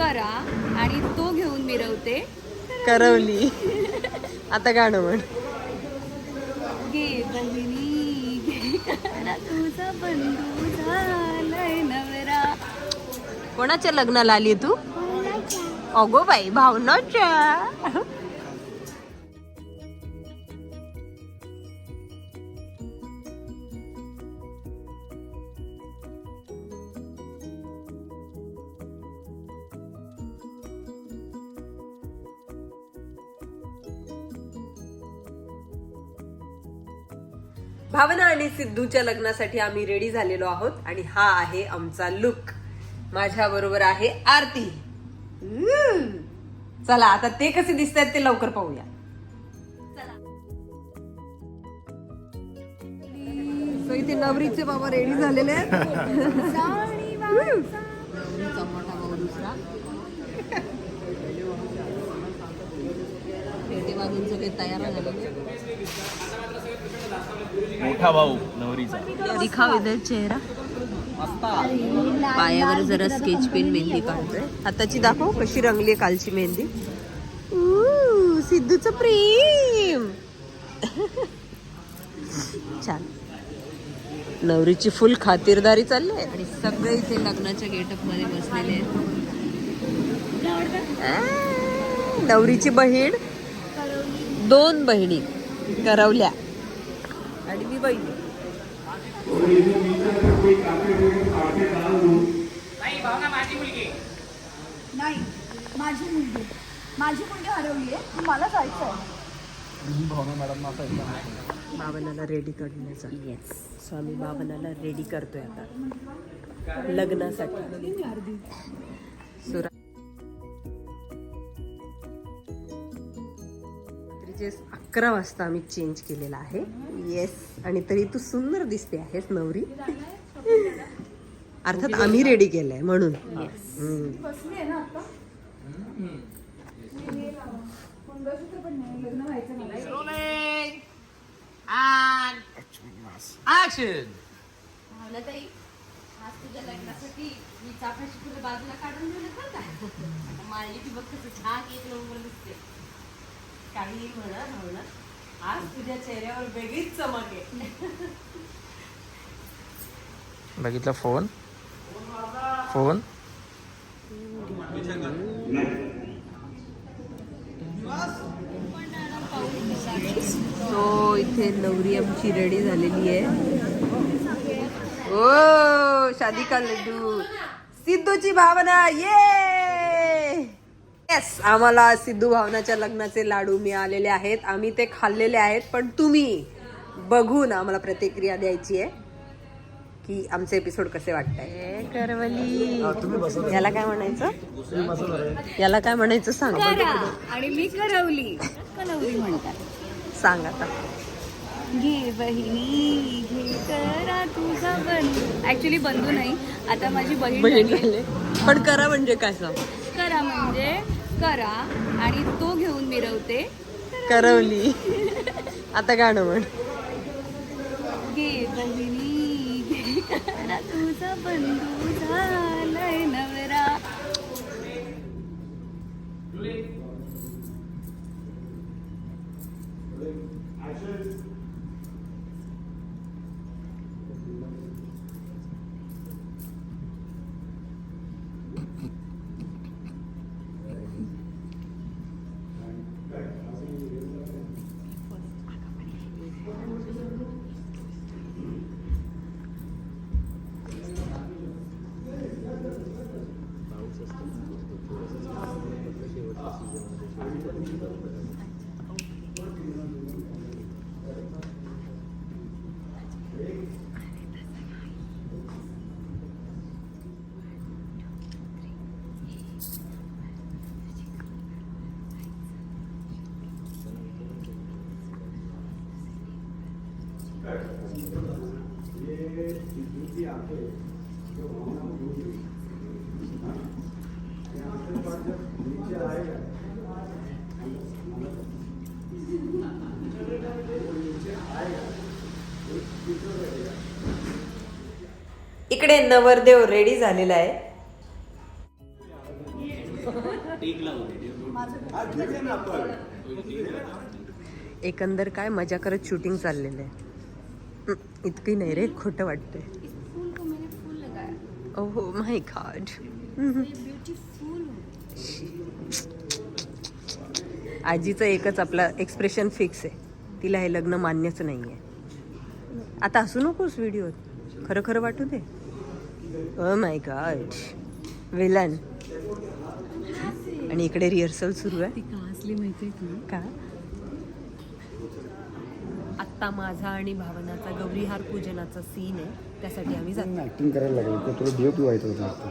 करा आणि तो घेऊन मिरवते. करवली. आता गाणं म्हण. गे बहिणी करा तुझा बंधू झालाय नवरा. कोणाच्या लग्नाला आली तू? अगो बाई भावनाच्या. भावना आणि सिद्धूच्या लग्नासाठी आम्ही रेडी झालेलो आहोत आणि हा आहे आमचा लुक माझ्या बरोबर आहे आरती. चला आता ते कसे दिसत आहेत ते लवकर पाहूया. So इथे नवरीचे बाबा रेडी झालेले आहेत. वाजून सगळे तयार झालेले मोठा भाऊ नवरीचा. दिखाव इधर चेहरा. पायावर जरा स्केच पेन मेहंदी काढतोय. हाताची दाखव कशी रंगली कालची मेहंदी. सिद्धूच सिद्धूचं प्रेम. छान. नवरीची फुल खातिरदारी चालली आहे आणि सगळे इथे लग्नाच्या गेटअपमध्ये बसलेले आहेत. नवरीची बहीण. दोन बहिणी. करवल्या. आणि मी बहिणी नाही माझी मुलगी माझी मुलगी. हरवली आहे. मला जायचं आहे. बाबनाला रेडी करण्याचा. येस सो आम्ही बाबनाला रेडी करतोय आता. लग्नासाठी. रात्रीचे अकरा वाजता आम्ही चेंज केलेला आहे. येस आणि तरी तू सुंदर दिसते आहेस नवरी. अर्थात आम्ही रेडी केलंय म्हणून. आज तुझ्या लग्नासाठी मी चाफ्याची फुलं बाजूला काढून दिलं बरं का? आता माळली की बघ कसं छान एक नंबर दिसते. काही म्हणा भावना आज तुझ्या चेहऱ्यावर वेगळीच चमक आहे. बघितलं फोन? फोन सो इथे नवरी आमची रेडी झालेली आहे. ओ शादी का लड्डू? सिद्धूची भावना ये! येस आम्हाला सिद्धू भावनाच्या लग्नाचे लाडू मिळालेले आहेत. आम्ही ते खाल्लेले आहेत पण तुम्ही बघून आम्हाला प्रतिक्रिया द्यायची आहे की आमचे एपिसोड कसे वाटतंय. करवली. याला काय म्हणायचं? याला काय म्हणायचं सांग. आणि मी करवली. कलवली म्हणतात. सांग आता. घे बहिणी घे करा तुझा बंधू ऍक्च्युली बंधू नाही. आता माझी बहीण पण करा म्हणजे काय सांग. करा म्हणजे करा आणि तो घेऊन मिरवते. करवली. आता गाणं म्हण. गे बहिणी करा तुझा बंधू झालाय नवरा इकडे नवरदेव रेडी झालेला आहे. एकंदर काय मजा करत शूटिंग चाललेलं आहे. इतकी नाही रे खोटं वाटतंय इस फूल को मैंने फूल माय गॉड ये ब्यूटीफुल आजीचं एकच आपला एक्सप्रेशन फिक्स आहे. तिला हे लग्न मान्यच नाही आहे आता हसू नकोस व्हिडिओत खरं खरं वाटू दे. ओ माय गॉड विलन आणि इकडे रिहर्सल सुरू आहे. का असली माहितीये की? का? आत्ता माझा आणि भावनाचा गौरीहार पूजनाचा सीन आहे. त्यासाठी आम्ही जातो. ऍक्टिंग करायला लागेल तर तुला डीओपी व्हायचं होतं आता.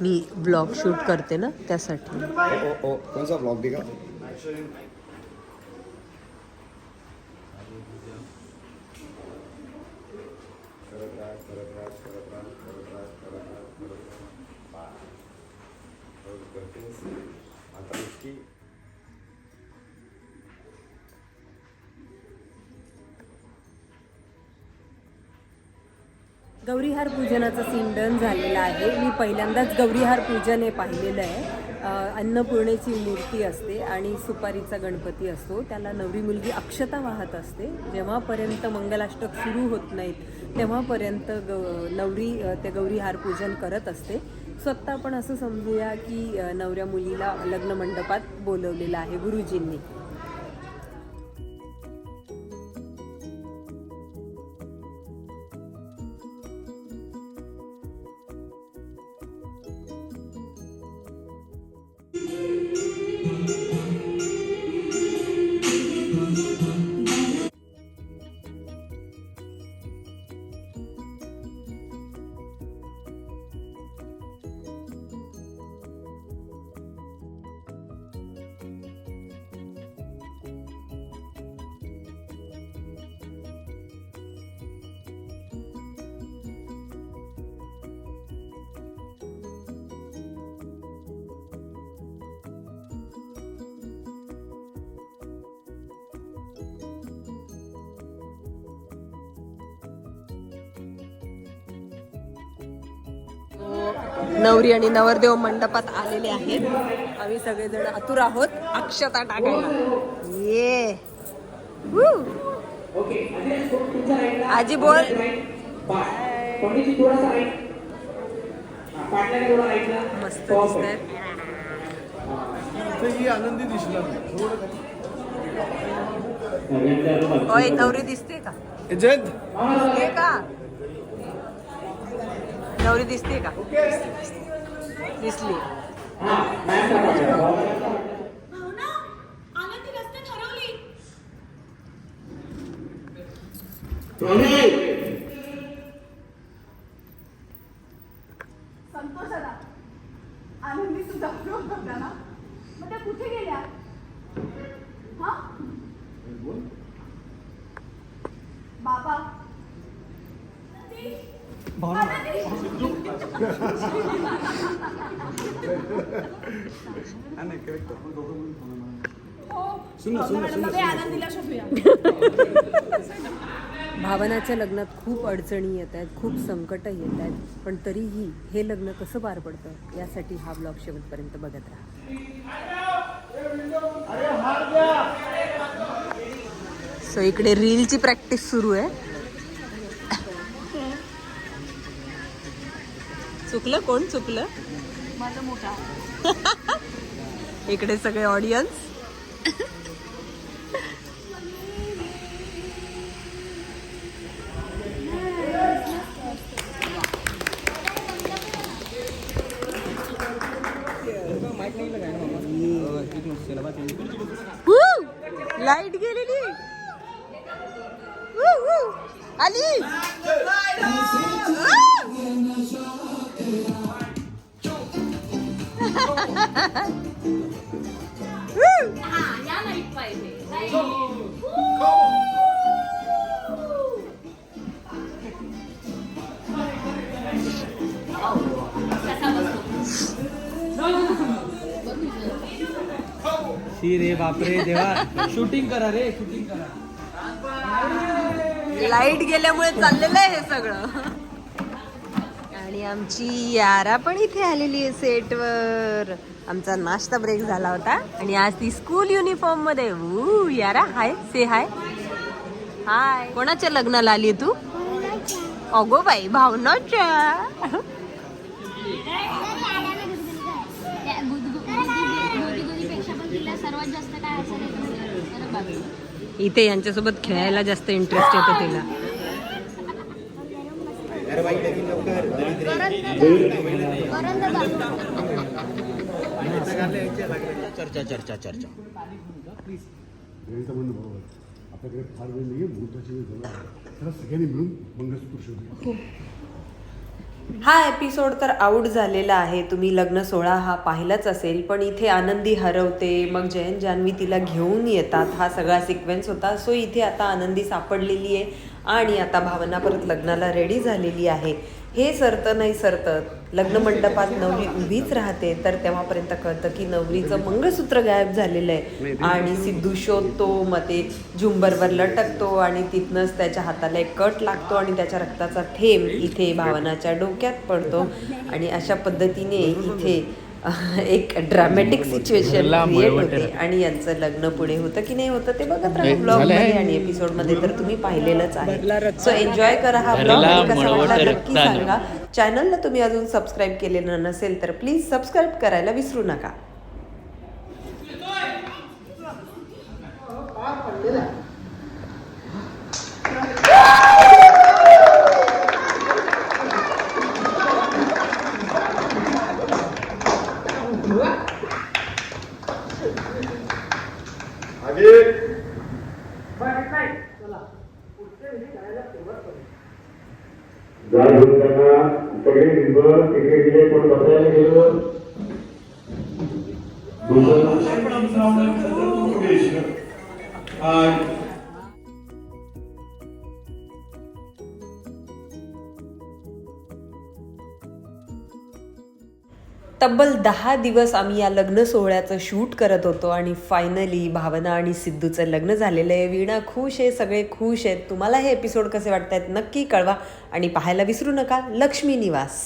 मी ब्लॉग शूट करते ना त्यासाठी. ओ ओ कोणचा ब्लॉग दिगा गौरीहार पूजनाचं सीन डन झालेला आहे. मी पहिल्यांदाच गौरीहार पूजन हे पाहिलेलं आहे. अन्नपूर्णेची मूर्ती असते आणि सुपारीचा गणपती असतो. त्याला नवरी मुलगी अक्षता वाहत असते. जेव्हापर्यंत मंगलाष्टक सुरू होत नाहीत तेव्हापर्यंत ग नवरी ते गौरीहार पूजन करत असते. स्वतः आपण असं समजूया की नवऱ्या मुलीला लग्न मंडपात बोलवलेलं आहे गुरुजींनी. नवरी आणि नवरदेव मंडपात आलेले आहेत. आम्ही सगळेजण आतुर आहोत. अक्षता टाकायला. ये! आजी बोल. मस्त दिसत होय नवरी दिसते का? का? नवरी दिसते का? दिसली. संतोष आनंदी सुद्धा ना मग त्या कुठे गेल्या हा बाबा शोधूया भावनाच्या लग्नात खूप अडचणी येत आहेत खूप संकट येत आहेत पण तरीही हे लग्न कसं पार पडतं यासाठी हा ब्लॉग शेवटपर्यंत बघत राहा. सो इकडे रीलची प्रॅक्टिस सुरू आहे. चुकलं? कोण चुकलं? माझा मोठा इकडे सगळे ऑडियन्स लाइट गेलेली. आली. शी रे बापरे देवा. शूटिंग करा रे शूटिंग करा. लाइट गेल्यामुळे चाललेलं आहे हे सगळं. आणि आमची यारा पण इथे आलेली आहे सेटवर. आमचा नाश्ता ब्रेक झाला होता. आणि आज ती स्कूल युनिफॉर्ममध्ये. ऊ, यारा हाय से हाय हाय कोणाच्या लग्नाला आली तू? अगो बाई भावनाच्या. इथे यांच्यासोबत खेळायला जास्त इंटरेस्ट येतो तिला. चर्चा चर्चा चर्चा. आपल्याकडे फार वेळ नाही आहे वेळ झाला त्याला सगळ्यांनी मिळून मंगळसूत्र शोधू हा एपिसोड तर आऊट झालेला आहे. तुम्ही लग्न सोहळा हा पाहिलाच असेल पण इथे आनंदी हरवते मग जयंत जान्हवी तिला घेऊन येतात. हा सगळा सिक्वेन्स होता. सो इथे आता आनंदी सापडलेली आहे आणि आता भावना परत लग्नाला रेडी झालेली आहे. हे सरतं नाही सरतं लग्न मंडपात नवरी उभीच राहते तर तेव्हापर्यंत कळतं की नवरीचं मंगळसूत्र गायब झालेलं आहे. आणि सिद्धू शोधतो मग ते झुंबरवर लटकतो आणि तिथनंच त्याच्या हाताला एक कट लागतो आणि त्याच्या रक्ताचा थेंब इथे भावनाच्या डोक्यात पडतो. आणि अशा पद्धतीने इथे एक ड्रामॅटिक सिच्युएशन क्रिएट होते आणि यांचं लग्न पुढे होतं की नाही होतं ते बघत राहा. ब्लॉगमध्ये आणि एपिसोडमध्ये तर तुम्ही पाहिलेलंच आहे. सो एन्जॉय करा हा ब्लॉग कसा वाटला नक्की सांगा. चॅनलला तुम्ही अजून सबस्क्राईब केलेलं नसेल तर प्लीज सबस्क्राईब करायला विसरू नका. तब्बल दहा दिवस आम्ही या लग्न सोहळ्याचं शूट करत होतो आणि फायनली भावना आणि सिद्धूचं लग्न झालेलं आहे. वीणा खुश आहे सगळे खुश आहेत. तुम्हाला हे एपिसोड कसे वाटत आहेत नक्की कळवा आणि पाहायला विसरू नका. लक्ष्मी निवास.